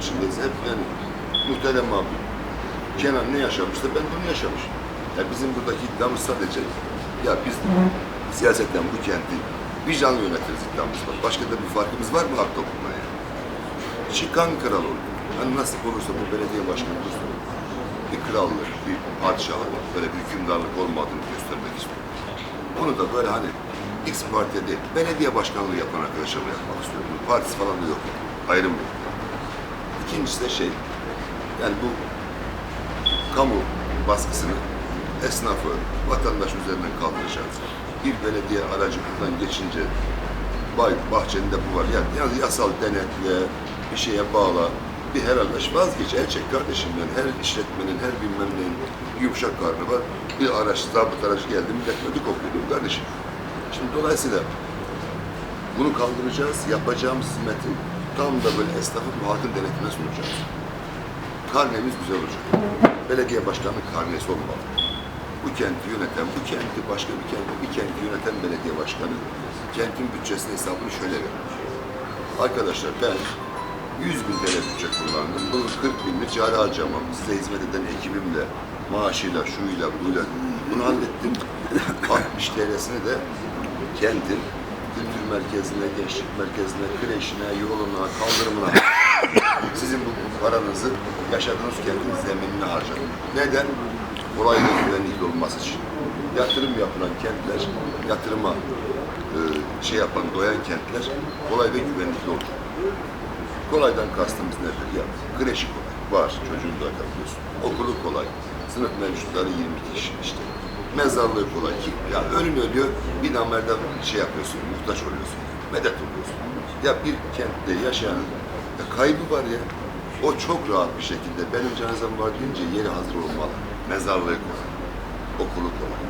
içindeyiz. Hep yani muhterem abi. Kenan ne yaşamışsa ben onu yaşamışım. Ya bizim buradaki iddiamız sadece ya biz siyasetten bu kenti vicdanlı yönetiriz iddiamız var. Başka da bir farkımız var mı halk toplumuna yani? Çıkan kral olur. Hani nasip olursa bu belediye başkanı olursa bir krallık, bir padişahlık, böyle bir hükümdarlık olmadığını göstermek istiyorum. Onu da böyle hani X partiye değil, belediye başkanlığı yapan arkadaşlarımla yapmak istiyorum. Partisi falan da yok. Ayrım yok. İkincisi de şey, yani bu kamu baskısını esnafı, vatandaş üzerinden kaldıracağız. Bir belediye aracı buradan geçince bay bahçende bu var. Yani, yani yasal denetle, bir şeye bağla, bir helalleş vazgeç. El çek kardeşim yani her işletmenin, her bilmem neyin yumuşak karnı var. Bir araç, zabıt aracı geldi, millet ödü kokuyor kardeşim? Şimdi dolayısıyla bunu kaldıracağız, yapacağımız hizmetin tam da böyle esnafın ve halkın denetimine sunacağız. Karnemiz güzel olacak. Belediye başkanlık karnesi olmalı. Bu kenti yöneten, bu kenti başka bir kenti, bir kenti yöneten belediye başkanı kentin bütçesinin hesabını şöyle verir. Arkadaşlar ben 100 bin TL bütçe kullandım. Bunun 40 binini cari harcamam. Size hizmet eden ekibimle, maaşıyla, şuyla, buyla bunu hallettim. 60 TL'sini de kentin kültür merkezine, gençlik merkezine, kreşine, yoluna, kaldırımına sizin bu paranızı yaşadığınız kentin zeminine harcadım. Neden? Kolay ve güvenlikli olması için. Yatırım yapılan kentler, yatırıma e, şey yapan, doyan kentler kolay ve güvenlikli olur. Kolaydan kastımız nedir ya? Kreşi kolay. Var, çocuğunu da yapıyorsun. Okulu kolay. Sınıf mevcutları 22 kişi işte. Mezarlığı kolay. Ya ölün ölüyor, bir namerde şey yapıyorsun, muhtaç oluyorsun. Medet oluyorsun. Ya bir kentte yaşayan ya kaybı var ya. O çok rahat bir şekilde benim cenazem var deyince yeri hazır olmalı. Mezarlığı kolay. Okulu kolay.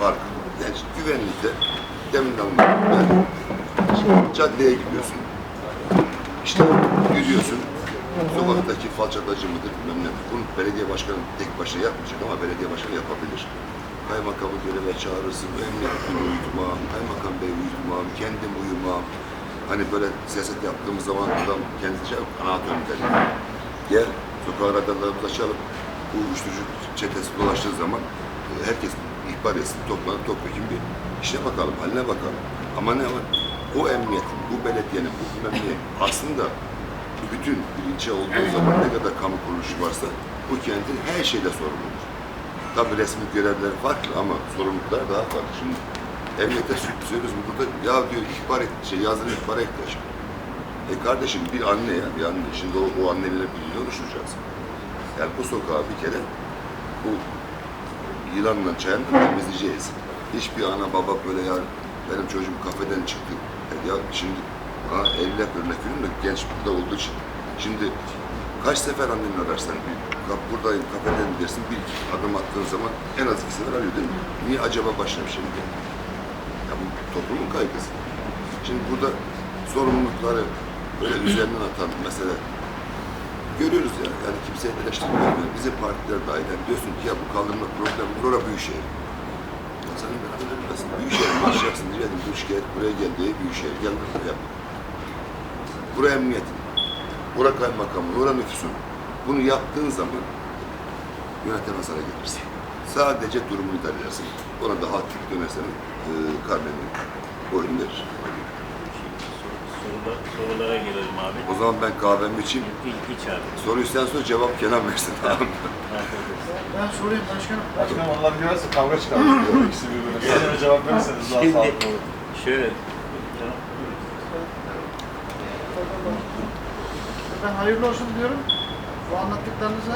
Park. Yani güvenlikte demin de anlattım. Yani caddeye gidiyorsun. İşte yürüyorsun. Sokaktaki falçatacı mıdır bilmem ne. Bunu belediye başkanı tek başına yapmayacak ama belediye başkanı yapabilir. Kaymakamı göreve çağırırsın, emniyet müdürü uyutmam, kaymakam bey uyutmam, kendim uyumam. Hani böyle siyaset yaptığımız zaman adam kendince kanaat önder. Gel, sokağa radarlarımızı açalım. Bu uyuşturucu çetesi dolaştığı zaman e, herkes ihbar etsin, toplanıp topyekun bir işe bakalım, haline bakalım. Ama ne var? O emniyetin, bu belediyenin, bu ne aslında bütün bir ilçe olduğu zaman ne kadar kamu kuruluşu varsa bu kentin her şeyde sorumludur. Tabii resmi görevler farklı ama sorumluluklar daha farklı. Şimdi emniyete söylüyoruz bu burada ya diyor ihbar et, şey yazılı ihbara ihtiyaç var. E kardeşim bir anne ya bir anne. Şimdi o, o annelerle birlikte oluşturacağız. Yani bu sokağa bir kere bu yılanla çayanla temizleyeceğiz. Hiçbir ana baba böyle ya benim çocuğum kafeden çıktı. E Ya şimdi ha, evlat örnek veriyorum da genç burada olduğu için. Şimdi kaç sefer anneni ararsan bir kap, buradayım kafeden dersin bir iki adım attığın zaman en az iki sefer arıyor değil mi? Niye acaba başına bir şey mi geldi? Ya bu toplumun kaygısı. Şimdi burada sorumlulukları böyle üzerinden atan mesela görüyoruz ya. Yani kimseye eleştirmiyorum. Yani bizim partiler dahil. Yani diyorsun ki ya bu kaldırma problemi bura büyükşehir. Ya senin beraber bilmesin. Büyükşehir başlayacaksın. Diyelim bu şikayet buraya geldi. Büyükşehir gel buraya yap. Buraya emniyetin. Bura kaymakamın, bura nüfusun. Bunu yaptığın zaman yönetemez hale gelirsin. Sadece durumunu idare edersin. Ona da halk dönersen e, karneni oyun verir. Sorular, sorulara gelelim abi. O zaman ben kahvemi içeyim. İlk iç abi. Soruyu sen sor, cevap Kenan versin. Tamam mı? Ben sorayım başkanım. Başkanım onlar görürse kavga çıkar. İkisi birbirine. Sorulara cevap verirseniz daha sağlıklı olur. şöyle Ben hayırlı olsun diyorum. Bu anlattıklarınızı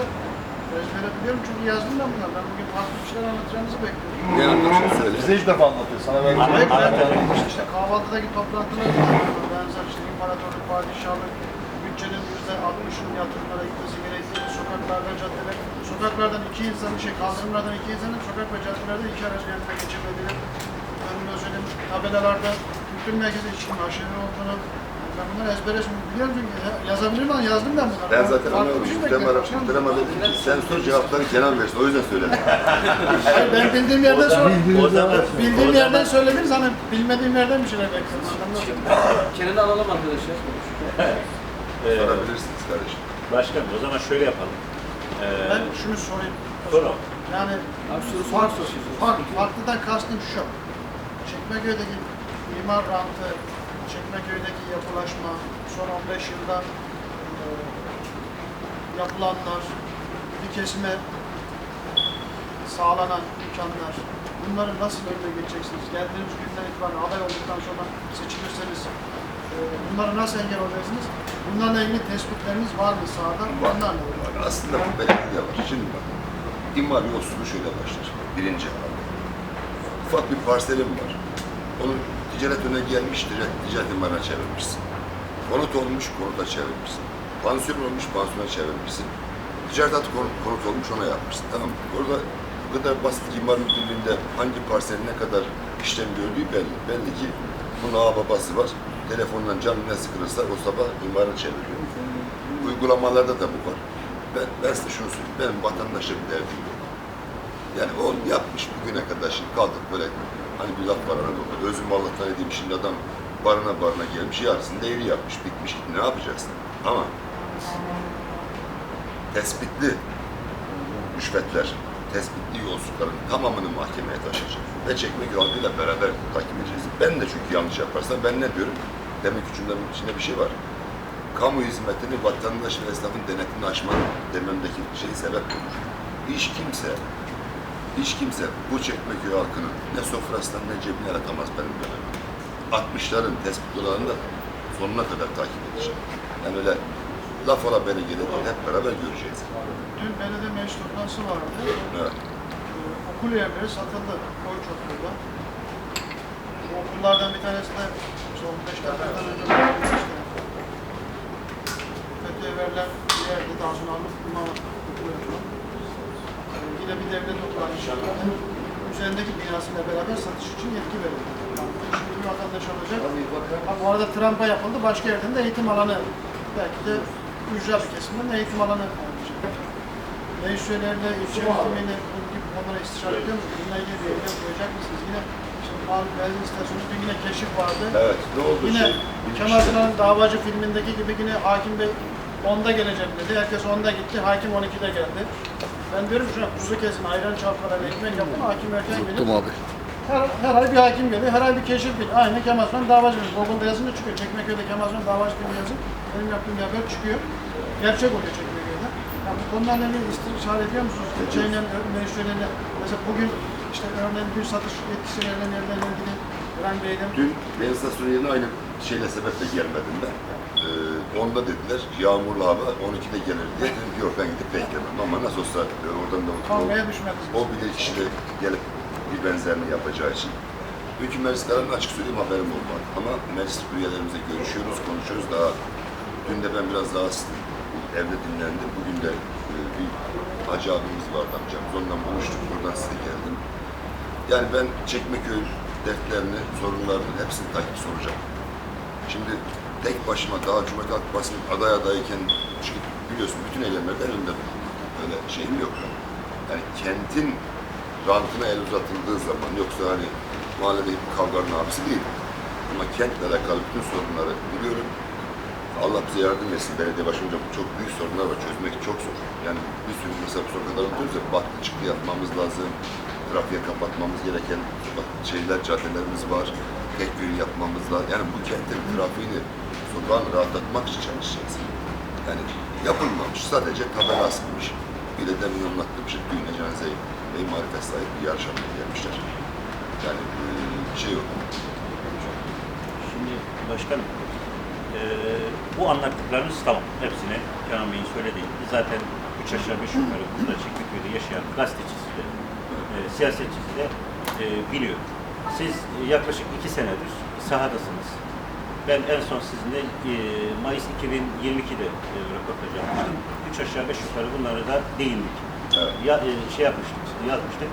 ezbere biliyorum çünkü yazdım ben bunları. Ben bugün farklı bir şeyler anlatacağınızı bekliyorum. Ne anlatıyorsun söyle. Bize ilk defa anlatıyor. Sana ben Hayır, ben anlatabilir işte kahvaltıdaki toplantıları benzer işte imparatorluk, padişahlık, bütçenin yüzde altmışının yatırımlara gitmesi gerektiğini, sokaklarda, caddeler, sokaklardan iki insanın, şey kaldırımlardan iki insanın, sokak ve caddelerde iki araç yanında geçirmediğini, önüme söyleyeyim, tabelalarda kültür merkezi için aşırı olduğunu, ben bunları ezbere şimdi biliyorum çünkü ya- yazabilirim ama yazdım ben bunları. Ben zaten Farklı anlıyorum. bir şey Muhtemelen bekliyorum başkanım. muhtemelen dedim ki sen sor cevapları Kenan versin. O yüzden söyledim. Hayır, ben bildiğim yerden sor. o zaman Bildiğim yerden söylediniz hani bilmediğim yerden bir şeyler bekliyorum. Anladın mı? Kenan'ı alalım arkadaşlar. Ee, Sorabilirsiniz kardeşim. Başkanım o zaman şöyle yapalım. Ee, Ben şunu sorayım. Sor. Yani fark, fark, farklıdan kastım şu. Çekmeköy'deki imar rantı, Çekmeköy'deki yapılaşma, son 15 yılda e, yapılanlar, bir kesime sağlanan imkanlar, bunları nasıl önüne geçeceksiniz? Geldiğiniz günden itibaren aday olduktan sonra seçilirseniz e, bunları nasıl engel olacaksınız? Bunlarla ilgili tespitleriniz var mı sahada? Var. Var. Aslında bu belediye var. Şimdi bak, imar yolsuzluğu şöyle başlar. Birinci Ufak bir parselim var. Onu ticaret önüne gelmiş, ticaret, ticaret imarına çevirmişsin. Konut olmuş, konuta çevirmişsin. Pansiyon olmuş, pansiyona çevirmişsin. Ticaret atı konut, konut olmuş, ona yapmışsın. Tamam? Orada bu kadar basit imar müdürlüğünde hangi parselin ne kadar işlem gördüğü belli. Belli ki bunun ağa babası var. Telefondan canı ne sıkılırsa o sabah imarını çeviriyor. Uygulamalarda da bu var. Ben, ben size şunu söyleyeyim. Benim vatandaşla bir derdim yok. Yani o yapmış bugüne kadar şimdi kaldık böyle hani bir laf var Anadolu'da. Özüm Allah'tan edeyim şimdi adam barına barına gelmiş yarısını değeri yapmış bitmiş ne yapacaksın? Ama tespitli rüşvetler, tespitli yolsuzlukların tamamını mahkemeye taşıyacak. Ve çekmek yoluyla beraber takip edeceğiz. Ben de çünkü yanlış yaparsam ben ne diyorum? Demek ki içinde bir şey var. Kamu hizmetini vatandaş ve esnafın denetimini aşman dememdeki şey sebep olur. Hiç kimse, hiç kimse bu Çekmeköy halkının ne sofrasından ne cebine atamaz benim dönemim. 60'ların tespit olanını da sonuna kadar takip edeceğim. Yani öyle laf ola beni gelir, hep beraber göreceğiz. Dün belediye meclis toplantısı vardı. Evet. Ee, okul yerleri satıldı okulda. Bu okullardan bir tanesi de işte 15 dakikadan önce FETÖ'ye verilen bir yerde daha sonra alıp. Ee, yine bir devlet okulu inşallah. Üzerindeki binasıyla beraber satış için yetki verildi. Şimdi bir vatandaş alacak. Ha, bu arada trampa yapıldı. Başka yerden de eğitim alanı belki de ücra bir kesimden de eğitim alanı olacak. Meclislerle, ilçe yönetimiyle bu gibi konulara istişare ediyor musunuz? Bununla ilgili bir eylem koyacak mısınız? Yine şimdi mal benzin istasyonunda yine keşif vardı. Evet, ne oldu Yine şey? Kemal Sunal'ın davacı filmindeki gibi yine hakim bey 10'da geleceğim dedi. Herkes 10'da gitti. Hakim 12'de geldi. Ben diyorum şu an kuzu kesin, ayran çalkalar, ekmek yaptım. Hakim erken geliyor. abi. Her, her ay bir hakim geliyor, her ay bir keşif geliyor. Aynı Kemal Sunal davacı filmi. Google'da yazınca çıkıyor. Çekmeköy'de Kemal Sunal davacı filmi yazın. Benim yaptığım bir haber çıkıyor. Gerçek oluyor Çekmeköy'de. Yani bu konularla ilgili istişare ediyor musunuz? Şeyle, meclislerine, mesela bugün işte örneğin bir satış yetkisi verilen yerlerle ilgili Dün benzin istasyonu yerine aynı şeyle sebeple gelmedim ben. Onda dediler yağmurlu hava 12'de gelir diye. Dedim ki yok ben gidip beklemem ama nasıl olsa e, oradan da o, kavgaya düşmediniz. o bilir kişi de gelip bir benzerini yapacağı için. Dünkü meclis kararını açık söyleyeyim haberim olmadı. Ama meclis üyelerimizle görüşüyoruz, konuşuyoruz. Daha dün de ben biraz rahatsızdım. Evde dinlendim. Bugün de e, bir hacı abimiz vardı amcamız. Ondan buluştuk. Buradan size geldim. Yani ben Çekmeköy dertlerini, sorunlarını hepsini takip soracağım. Şimdi tek başıma daha Cumhuriyet Halk Partisi'nin aday adayken çünkü biliyorsun bütün eylemlerden önde durdum. Öyle şeyim yok. Yani kentin rantına el uzatıldığı zaman yoksa hani mahallede bir kavganın abisi değil. Ama kentle alakalı bütün sorunları biliyorum. Allah bize yardım etsin. Belediye başımca çok büyük sorunlar var. Çözmek çok zor. Yani bir sürü mesela bu sokaklara bakıyoruz ya baktı çıktı yapmamız lazım. Trafiğe kapatmamız gereken şeyler, caddelerimiz var. Tek yön yapmamız lazım. Yani bu kentin trafiğini, sokağını rahatlatmak için çalışacağız. Yani yapılmamış. Sadece tabela asılmış. Bir de demin anlattığım şey düğüne cenaze ve marifet sahibi bir yarış almaya gelmişler. Yani e, bir şey yok. Şimdi başkanım, eee, bu anlattıklarınız tamam. Hepsini Kenan Bey'in söylediği zaten üç aşağı beş yukarı burada Çekmeköy'de yaşayan gazetecisi de, eee, siyasetçisi de eee, biliyor. Siz e, yaklaşık iki senedir sahadasınız. Ben en son sizinle eee, Mayıs 2022'de eee, röportaj yapmıştım. Üç aşağı beş yukarı bunlara da değindik. Evet. Ya, eee, şey yapmıştık, yazmıştık.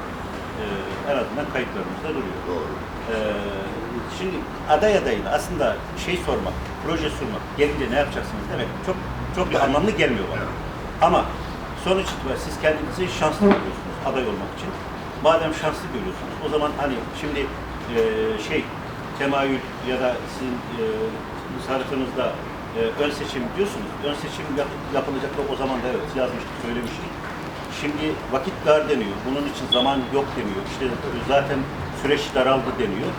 En azından kayıtlarımızda duruyor. Doğru. Ee, şimdi aday adayına aslında şey sormak, proje sunmak, gelince ne yapacaksınız demek çok çok bir anlamlı gelmiyor bana. Evet. Ama sonuç itibariyle siz kendinizi şanslı görüyorsunuz aday olmak için. Madem şanslı görüyorsunuz, o zaman hani şimdi e, şey temayül ya da sizin e, sarıfınızda e, ön seçim diyorsunuz. Ön seçim yap- yapılacak da o zaman da evet yazmıştık, söylemiştik. Şimdi vakit dar deniyor. Bunun için zaman yok deniyor. İşte zaten süreç daraldı deniyor.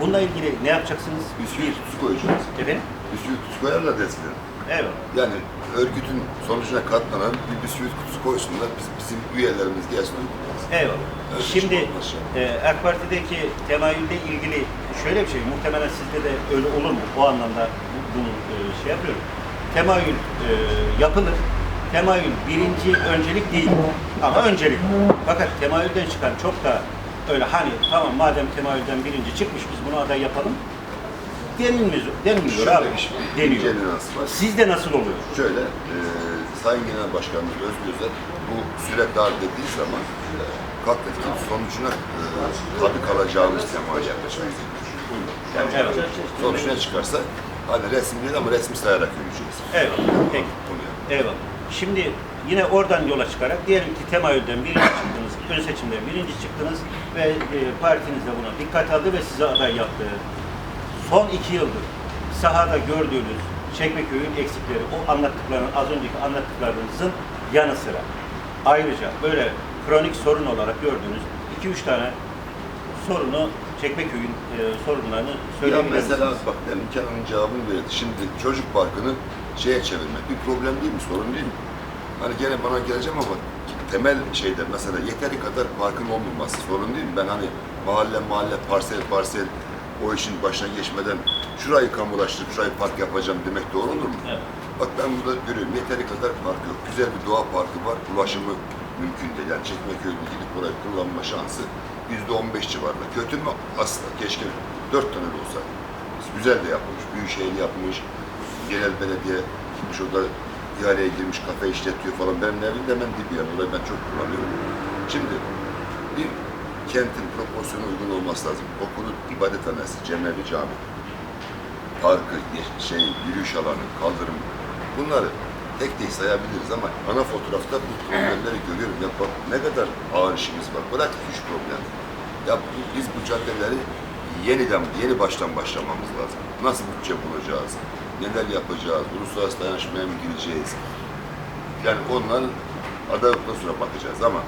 Bununla ilgili ne yapacaksınız? Bisküvi kutusu koyacağız. Efendim? Bisküvi kutusu koyarlar da eskiden. Evet. Yani örgütün sonucuna katlanan bir bisküvi kutusu koysunlar. Biz, bizim üyelerimiz gelsin. Eyvallah. Evet, Şimdi hiç olmaz e, AK Parti'deki temayülde ilgili şöyle bir şey, muhtemelen sizde de öyle olur mu? O anlamda bu- bunu e, şey yapıyorum. Temayül e, yapılır. Temayül birinci öncelik değil ama öncelik. Fakat temayülden çıkan çok da öyle hani tamam madem temayülden birinci çıkmış biz bunu aday yapalım denilmiyor, denilmiyor abi. Şey, Deniyor. Sizde nasıl oluyor? Şöyle, e, Sayın Genel Başkanımız Özgür Özel bu süre dar dediği zaman e, kalktı ki sonucuna e, tabi kalacağımız temaya yaklaşmayı Yani Evet. sonuç ne çıkarsa hani resmi değil ama resmi sayarak yürüyeceğiz. Eyvallah. Peki. Eyvallah. Şimdi yine oradan yola çıkarak diyelim ki temayülden birinci çıktınız, ön seçimden birinci çıktınız ve e, partiniz de buna dikkat aldı ve size aday yaptı. Son iki yıldır sahada gördüğünüz Çekmeköy'ün eksikleri, o anlattıkların, az önceki anlattıklarınızın yanı sıra ayrıca böyle kronik sorun olarak gördüğünüz iki üç tane sorunu Çekmeköy'ün e, sorunlarını Ya söyleyebilir mesela misiniz? bak demin Kenan'ın cevabını verdi. Şimdi çocuk parkını şeye çevirmek bir problem değil mi? Sorun değil mi? Hani gene bana geleceğim ama temel şeyde mesela yeteri kadar parkın olmaması sorun değil mi? Ben hani mahalle mahalle parsel parsel o işin başına geçmeden şurayı kamulaştırıp şurayı park yapacağım demek doğru olur mu? Evet. Bak ben burada görüyorum yeteri kadar park yok. Güzel bir doğa parkı var. Ulaşımı mümkün değil. Yani Çekmeköy'ün gidip burayı kullanma şansı yüzde on beş civarında. Kötü mü? Asla. Keşke dört tane de. Güzel de yapmış. Büyükşehir yapmış. Genel belediye gitmiş orada ihaleye girmiş kafe işletiyor falan. Benim evim de hemen dibi yani. Orayı ben çok kullanıyorum. Şimdi bir kentin proporsiyona uygun olması lazım. Okulu, ibadethanesi, cemevi, cami parkı, şey, yürüyüş alanı, kaldırım bunları tek tek sayabiliriz ama ana fotoğrafta bu problemleri görüyorum. Ya bak ne kadar ağır işimiz var. Bırak üç problem. Ya biz bu caddeleri yeniden, yeni baştan başlamamız lazım. Nasıl bütçe bulacağız? Neler yapacağız? Uluslararası dayanışmaya mı gireceğiz? Yani onların aday olduktan sonra bakacağız ama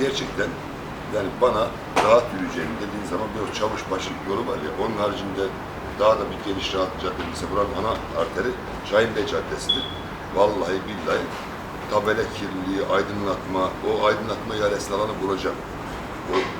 gerçekten yani bana rahat yürüyeceğim dediğin zaman bir o Çavuşbaşı yolu var ya onun haricinde daha da bir geniş rahat cadde mesela buranın ana arteri Şahin Bey Caddesi'dir. Vallahi billahi tabela kirliliği, aydınlatma, o aydınlatma ihalesinin alanı bulacağım. O